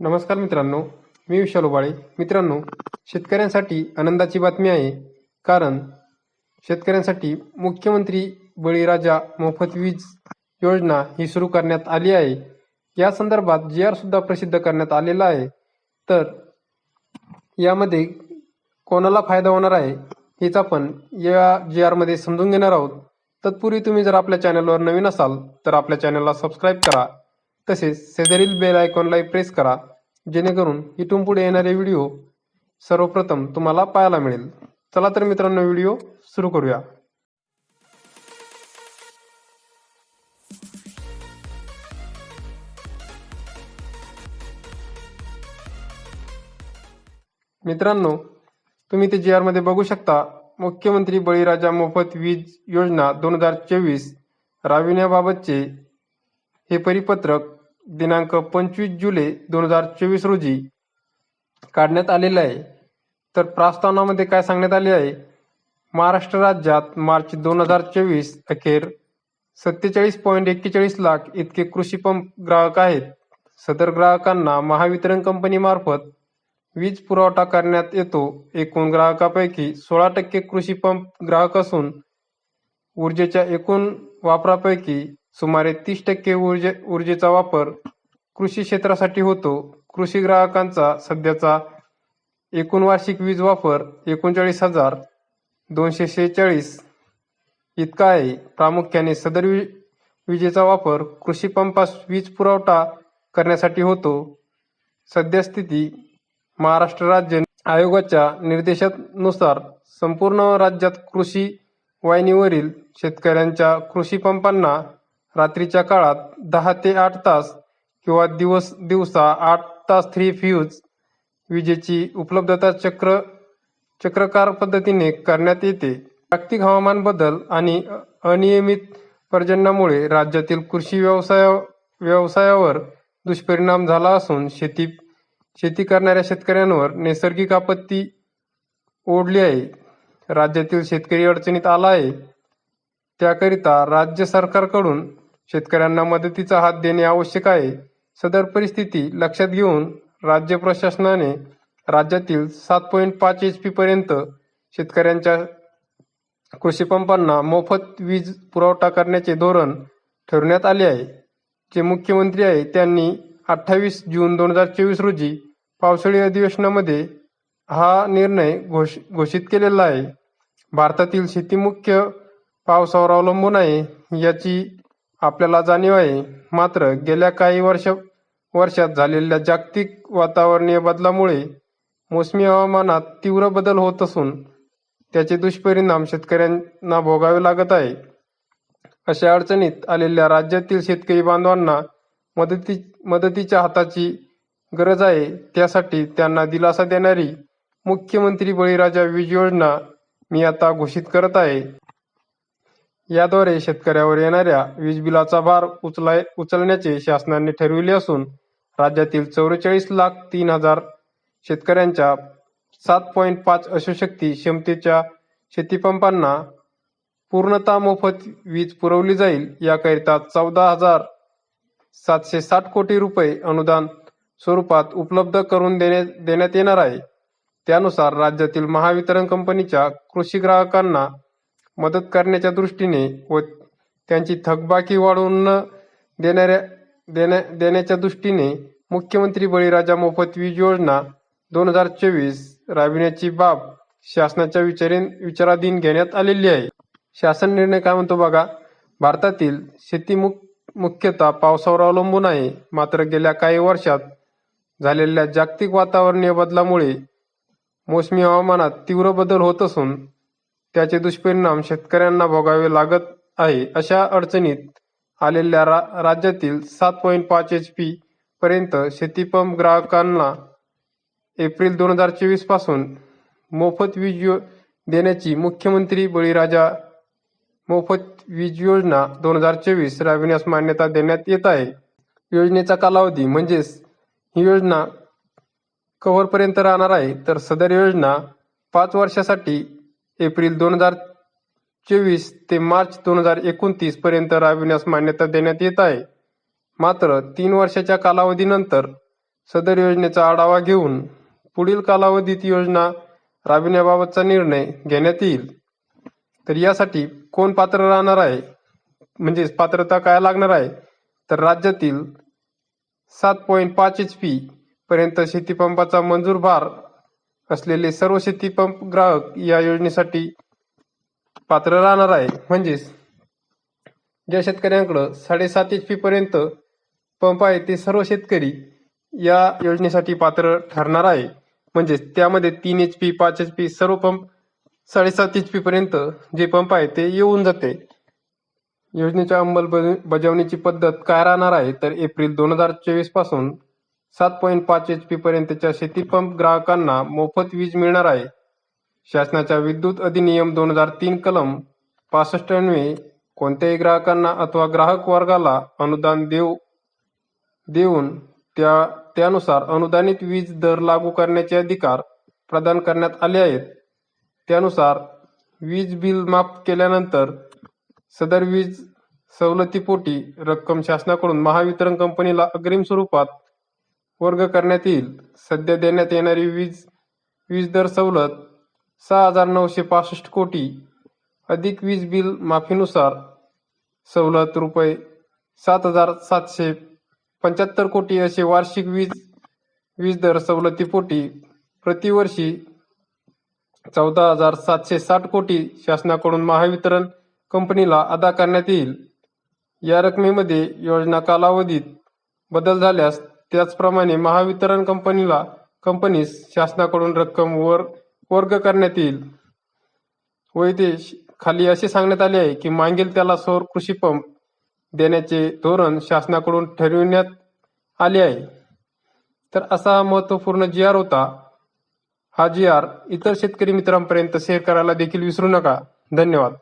नमस्कार मित्रांनो मी विशाल उबाळे. मित्रांनो शेतकऱ्यांसाठी आनंदाची बातमी आहे कारण शेतकऱ्यांसाठी मुख्यमंत्री बळीराजा मोफत वीज योजना ही सुरू करण्यात आली आहे. या संदर्भात जी आर सुद्धा प्रसिद्ध करण्यात आलेला आहे. तर यामध्ये कोणाला फायदा होणार आहे हेच आपण या जी आरमध्ये समजून घेणार आहोत. तत्पूर्वी तुम्ही जर आपल्या चॅनलवर नवीन असाल तर आपल्या चॅनलला सबस्क्राईब करा. तसेच शेजारील बेल आयकॉनलाही प्रेस करा जेणेकरून इथून पुढे येणारे व्हिडिओ सर्वप्रथम तुम्हाला पाहायला मिळेल. चला तर मित्रांनो व्हिडिओ सुरू करूया. मित्रांनो तुम्ही ते जी आरमध्ये बघू शकता मुख्यमंत्री बळीराजा मोफत वीज योजना दोन हजार चोवीस राबविण्याबाबतचे हे परिपत्रक दिनांक पंचवीस जुलै दोन हजार चोवीस रोजी काढण्यात आलेलं आहे. तर प्रस्तावनामध्ये काय सांगण्यात आले आहे? महाराष्ट्र राज्यात मार्च दोन हजार चोवीस अखेर सत्तेचाळीस पॉईंट एक्केचाळीस लाख इतके कृषी पंप ग्राहक आहेत. सदर ग्राहकांना महावितरण कंपनीमार्फत वीज पुरवठा करण्यात येतो. एकूण ग्राहकापैकी सोळा टक्के कृषी पंप ग्राहक असून ऊर्जेच्या एकूण वापरापैकी सुमारे तीस टक्के ऊर्जे ऊर्जेचा वापर कृषी क्षेत्रासाठी होतो. कृषी ग्राहकांचा सध्याचा एकूण वार्षिक वीज वापर एकोणचाळीस हजार दोनशे शेहेचाळीस इतका आहे. प्रामुख्याने सदर विजेचा वापर कृषी पंपास वीज पुरवठा करण्यासाठी होतो. सद्यस्थिती महाराष्ट्र राज्य आयोगाच्या निर्देशानुसार संपूर्ण राज्यात कृषी वाहिनीवरील शेतकऱ्यांच्या कृषी पंपांना रात्रीच्या काळात दहा ते आठ तास किंवा दिवस दिवसा आठ तास थ्री फ्यूज विजेची उपलब्धता चक्र चक्रकार पद्धतीने करण्यात येते. जागतिक हवामान बदल आणि अनियमित पर्जन्यामुळे राज्यातील कृषी व्यवसाय व्यवसायावर दुष्परिणाम झाला असून शेती शेती करणाऱ्या शेतकऱ्यांवर नैसर्गिक आपत्ती ओढली आहे. राज्यातील शेतकरी अडचणीत आला आहे. त्याकरिता राज्य सरकारकडून शेतकऱ्यांना मदतीचा हात देणे आवश्यक आहे. सदर परिस्थिती लक्षात घेऊन राज्य प्रशासनाने राज्यातील सात पॉईंट पाच एच पी पर्यंत शेतकऱ्यांच्या कृषीपंपांना मोफत वीज पुरवठा करण्याचे धोरण ठरवण्यात आले आहे. जे मुख्यमंत्री आहे त्यांनी अठ्ठावीस जून दोन हजार चोवीस रोजी पावसाळी अधिवेशनामध्ये हा निर्णय घोष घोषित केलेला आहे. भारतातील शेती मुख्य पावसावर अवलंबून आहे याची आपल्याला जाणीव आहे. मात्र गेल्या काही वर्ष वर्षात झालेल्या जागतिक वातावरणीय बदलामुळे मोसमी हवामानात तीव्र बदल होत असून त्याचे दुष्परिणाम शेतकऱ्यांना भोगावे लागत आहे. अशा अडचणीत आलेल्या राज्यातील शेतकरी बांधवांना मदती मदतीच्या हाताची गरज आहे. त्यासाठी त्यांना दिलासा देणारी मुख्यमंत्री बळीराजा वीज योजना मी आता घोषित करत आहे. याद्वारे शेतकऱ्यावर येणाऱ्या वीज बिलाचा भार उचलाय उचलण्याचे शासनाने ठरविले असून राज्यातील चौवेचाळीस लाख तीन हजार शेतकऱ्यांच्या सात पॉईंट पाच अशुशक्ती क्षमतेच्या शेतीपंपांना पूर्णतः मोफत वीज पुरवली जाईल. याकरिता चौदा हजार सातशे साठ कोटी रुपये अनुदान स्वरूपात उपलब्ध करून देण्या देण्यात येणार आहे. त्यानुसार राज्यातील महावितरण कंपनीच्या कृषी ग्राहकांना मदत करण्याच्या दृष्टीने व त्यांची थकबाकी वाढवून न देणाऱ्या देण्या देण्याच्या दृष्टीने मुख्यमंत्री बळीराजा मोफत वीज योजना दोन हजार चोवीस राबविण्याची बाब शासनाच्या विचारे विचाराधीन घेण्यात आलेली आहे. शासन निर्णय काय म्हणतो बघा? भारतातील शेती मुख मुख्यतः पावसावर अवलंबून आहे. मात्र गेल्या काही वर्षात झालेल्या जागतिक वातावरणीय बदलामुळे मोसमी हवामानात तीव्र बदल होत असून त्याचे दुष्परिणाम शेतकऱ्यांना भोगावे लागत आहे अशा अडचणीत आलेल्या रा राज्यातील सात पॉईंट पाच एच पी पर्यंत शेतीपंप ग्राहकांना एप्रिल दोन हजार चोवीसपासून मोफत वीज यो देण्याची मुख्यमंत्री बळीराजा मोफत वीज योजना दोन हजार चोवीस राबविण्यास मान्यता देण्यात येत आहे. योजनेचा कालावधी म्हणजेच ही योजना कव्हरपर्यंत राहणार आहे. तर सदर योजना पाच वर्षासाठी एप्रिल दोन हजार चोवीस ते मार्च दोन हजार एकोणतीस पर्यंत राबविण्यास मान्यता देण्यात येत आहे. मात्र तीन वर्षाच्या कालावधीनंतर सदर योजनेचा आढावा घेऊन पुढील कालावधीत योजना राबविण्याबाबतचा निर्णय घेण्यात येईल. तर यासाठी कोण पात्र राहणार आहे? म्हणजेच पात्रता काय लागणार आहे? तर राज्यातील सात पॉईंट पाच एच पी पर्यंत शेतीपंपाचा मंजूर भार असलेले सर्व शेतीपंप ग्राहक या योजनेसाठी पात्र राहणार आहे. म्हणजेच ज्या शेतकऱ्यांकडं साडेसात एच पी पर्यंत पंप आहे ते सर्व शेतकरी या योजनेसाठी पात्र ठरणार आहे. म्हणजेच त्यामध्ये तीन एच पी पाच एच पी सर्व पंप साडेसात एच पी पर्यंत जे पंप आहे ते येऊन जाते. योजनेच्या अंमलबजावणीची पद्धत काय राहणार आहे तर एप्रिल दोन हजार चोवीसपासून सात पॉईंट पाच एच पी पर्यंतच्या शेतीपंप ग्राहकांना मोफत वीज मिळणार आहे. शासनाच्या विद्युत अधिनियम दोन हजार तीन कलम पासष्ट कोणत्याही ग्राहकांना अथवा ग्राहक वर्गाला अनुदान देऊ देऊन त्या त्यानुसार अनुदानित वीज दर लागू करण्याचे अधिकार प्रदान करण्यात आले आहेत. त्यानुसार वीज बिल माफ केल्यानंतर सदर वीज सवलतीपोटी रक्कम शासनाकडून महावितरण कंपनीला अग्रिम स्वरूपात वर्ग करण्यात येईल. सध्या देण्यात येणारी वीज वीज दर सवलत सहा हजार नऊशे पासष्ट कोटी. अधिक वीज बिल माफीनुसार सवलत रुपये सात हजार सातशे पंच्याहत्तर कोटी असे वार्षिक वीज वीज दर सवलतीपोटी प्रतिवर्षी चौदा हजार सातशे साठ कोटी शासनाकडून महावितरण कंपनीला अदा करण्यात येईल. या रकमेमध्ये योजना कालावधीत बदल झाल्यास त्याचप्रमाणे महावितरण कंपनीला कंपनीस शासनाकडून रक्कम वर वर्ग करण्यात येईल. व इथे खाली असे सांगण्यात आले आहे की मागील त्याला सौर कृषी पंप देण्याचे धोरण शासनाकडून ठरविण्यात आले आहे. तर असा हा महत्त्वपूर्ण जी आर होता हा जी आर इतर शेतकरी मित्रांपर्यंत शेअर करायला देखील विसरू नका. धन्यवाद.